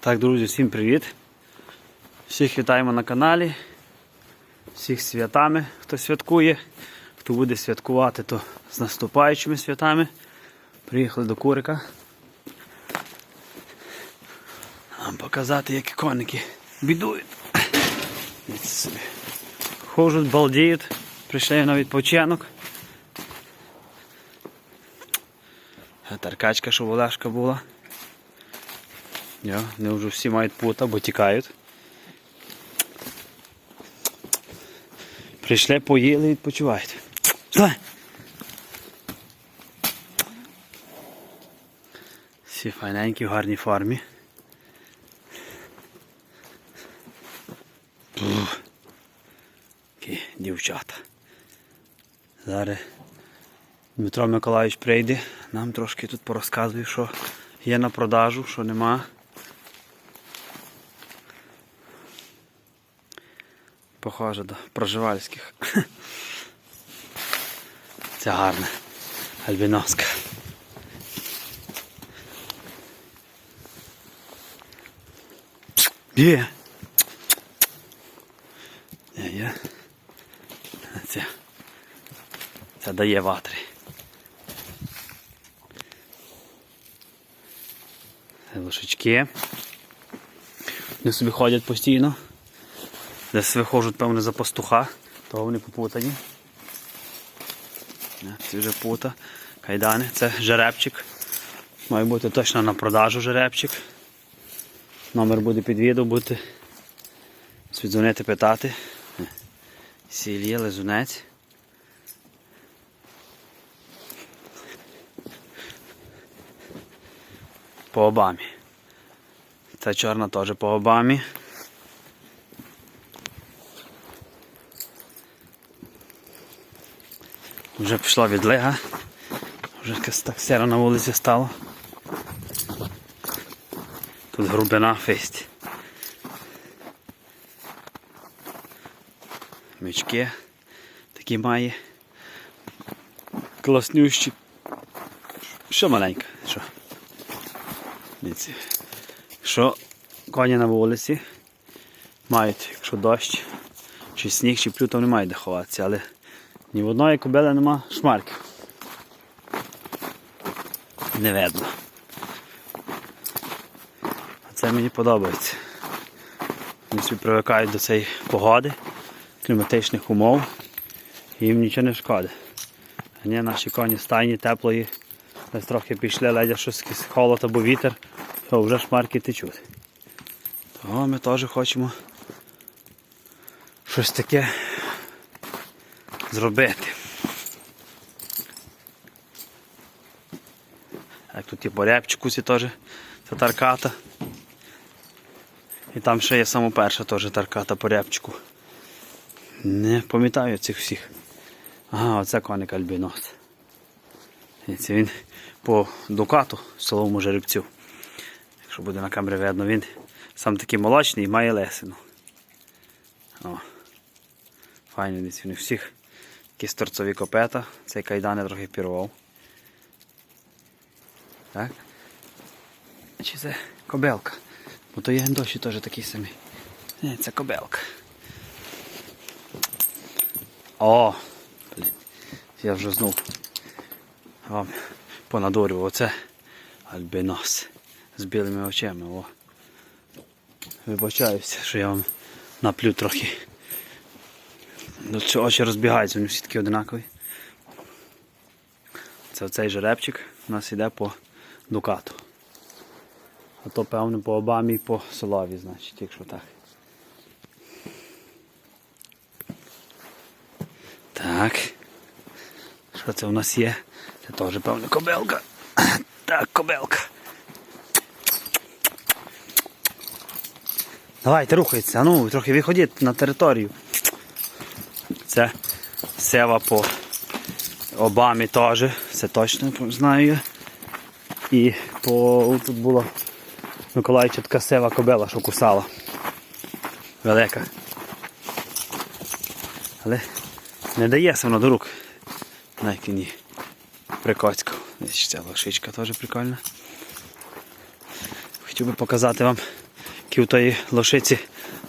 Так, друзі, всім привіт! Всіх вітаємо на каналі. Всіх святами, хто святкує. Хто буде святкувати, то з наступаючими святами. Приїхали до Курика. Нам показати, які коники бідують. Хожуть, балдіють, прийшли на відпочинок. Таркачка, що волашка була. Я, не вже всі мають пута, бо тікають. Прийшли, поїли, відпочивають. Давай. Всі файненькі, в гарній формі. Ух. Такі дівчата. Зараз Дмитро Миколаївич прийде, нам трошки тут порозказує, що є на продажу, що нема. Похоже до проживальських. Це гарна альбіноска. Є. Є, є. Це. Це дає ватри. Це лошечки. Вони собі ходять постійно. Десь виходять, певно, за пастуха, того вони попутані. Це вже пута. Кайдани. Це жеребчик. Має бути точно на продажу жеребчик. Номер буде під відео, будете дзвонити питати. Сілія, лизунець. По обамі. Ця чорна теж по обамі. Вже пішла відлига. Вже якось так сіро на вулиці стало. Тут грубина фесть. Мічки такі має. Класнющі. Що маленька? Що? Дивіться. Що коні на вулиці мають, якщо дощ, чи сніг, чи плютом не мають де ховатися, але ні в одної кобили нема шмарків. Не видно. А це мені подобається. Вони собі привикають до цієї погоди, кліматичних умов, і їм нічого не шкодить. А ні, наші коні стайні, теплої, десь трохи пішли, ледя щось холод або вітер, то вже шмарки течуть. Того ми теж хочемо щось таке зробити. Так, тут є порябчику ці теж, це тарката. І там ще є саме перша теж тарката по рябчику. Не пам'ятаю цих всіх. Ага, оце коник альбінос. І Це він по дукату соловому жеребцю. Якщо буде на камері видно, він сам такий молочний і має лесину. О. Файний десь він у всіх. Такі торцові копета. Цей кайдан я трохи пірвав. Так. Чи це кобелка? Бо то є гендоші теж такий самий. Не, це кобелка. О! Блін. Я вже знов вам понадорював. Оце альбінос з білими очима. О. Вибачаюся, що я вам наплю трохи. Ну, очі розбігаються, вони всі такі одинакові. Це оцей жеребчик у нас йде по дукату. А то, певно, по обамі і по солові, значить, якщо так. Так. Що це у нас є? Це теж, певно, кобелка. Так, кобелка. Давайте рухайтеся, а ну, трохи виходіть на територію. Це сева по обамі теж, це точно знаю. І по тут була Миколаївича така сева кобела, що кусала. Велика. Але не дається воно до рук. Навіть ні. Прикоцько. Ця лошичка теж прикольна. Хотів би показати вам Такі в тої лошиці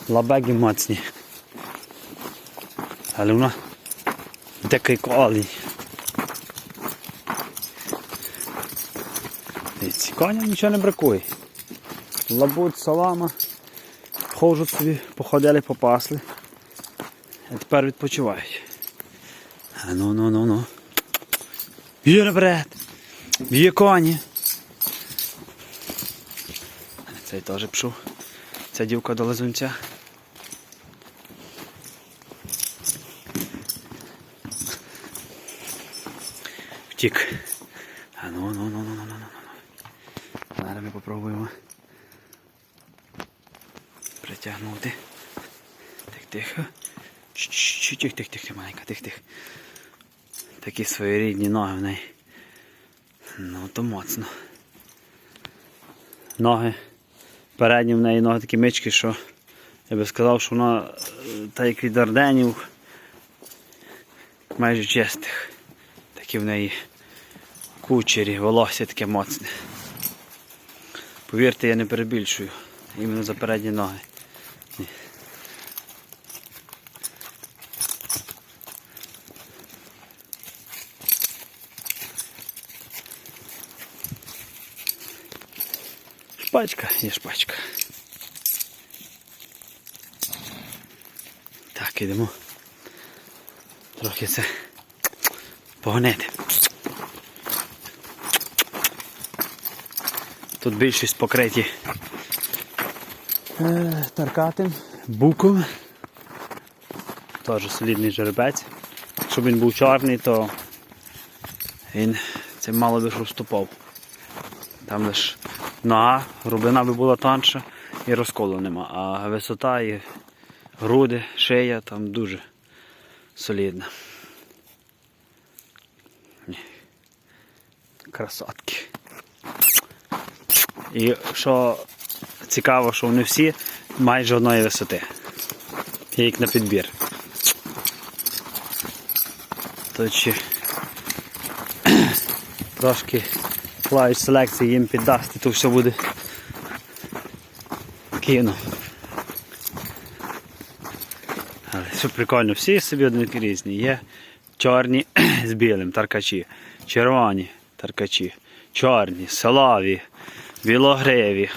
лабеги моцні. Але вона дикий колій. Дивіться, коням нічого не бракує. Лабуть, салама. Ходжуть собі, походили, попасли. А тепер відпочивають. А ну ну ну ну. Б'є наперед. Б'є коні. Цей теж пішов. Ця дівка до лизунця. втік. А ну, ну ну ну ну ну ну ну. Зараз ми попробуємо притягнути. Тих-тихо. Тих, тих, тих, маленька, тих, тих. Такі своєрідні ноги в неї. Ну то моцно. Ноги. Передні в неї ноги такі мички, що я би сказав, що вона е, та як від орденів майже чистих. Такі в неї кучері, волосся таке моцне. Повірте, я не перебільшую. Іменно за передні ноги. Ні. Шпачка є шпачка. Так, ідемо. Трохи це погонити. Тут більшість покриті е, таркатим, буком. Теж солідний жеребець. Якщо він був чорний, то він це мало би розступав. Там лиш нога, грубина би була тонша і розколу нема. А висота і груди, шия там дуже солідна. Красотки. І що цікаво, що вони всі майже одної висоти. Як на підбір. Ще трошки клавіш селекції їм піддасть, і то все буде кіно. Але що прикольно, всі собі однакі різні. Є чорні з білим таркачі, червоні таркачі, чорні, солові, білогриві.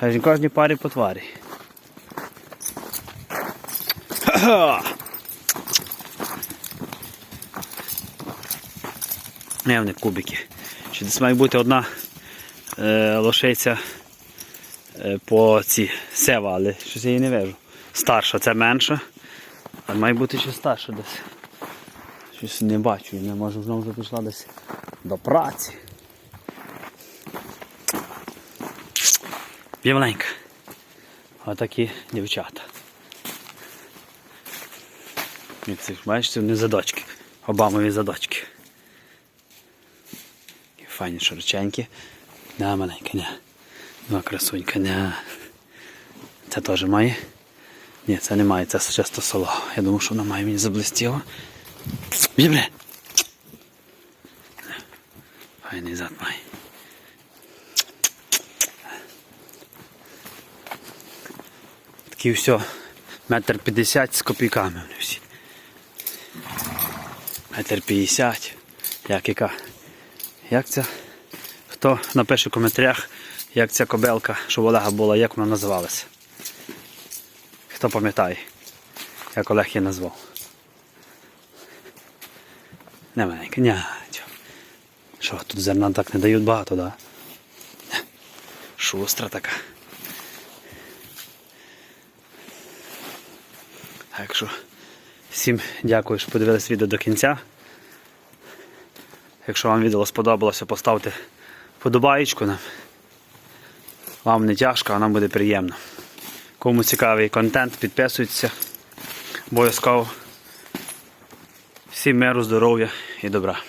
Каже, кожній парі по тварі. Не, вони кубики. Ще десь має бути одна е, лошиця е, по ці сева, але щось я її не вижу. Старша, це менша. А має бути ще старша десь. Щось не бачу, не можу знову вже пішла десь до праці. Є. Отакі дівчата. І ці, бачите, вони задочки. Обамові задочки. Файні широченькі. Да, маленька, не. Два красунька, не. Це теж має. Ні, це не має, це чисто соло. Я думав, що вона має мені заблистіло. Бібре. Файний зад має. Такі все. Метр п'ятдесят з копійками вони всі. Метр п'ятдесят. Як яка? Як ця? Хто напише в коментарях, як ця кобелка, що в Олега була, як вона називалася? Хто пам'ятає, як Олег її назвав? Не маленька, ня. Що, тут зерна так не дають багато, да? Шустра така. Так всім дякую, що подивились відео до кінця. Якщо вам відео сподобалося, поставте подобаєчку нам. Вам не тяжко, а нам буде приємно. Кому цікавий контент, підписуйтеся. Обов'язково. Всім миру, здоров'я і добра.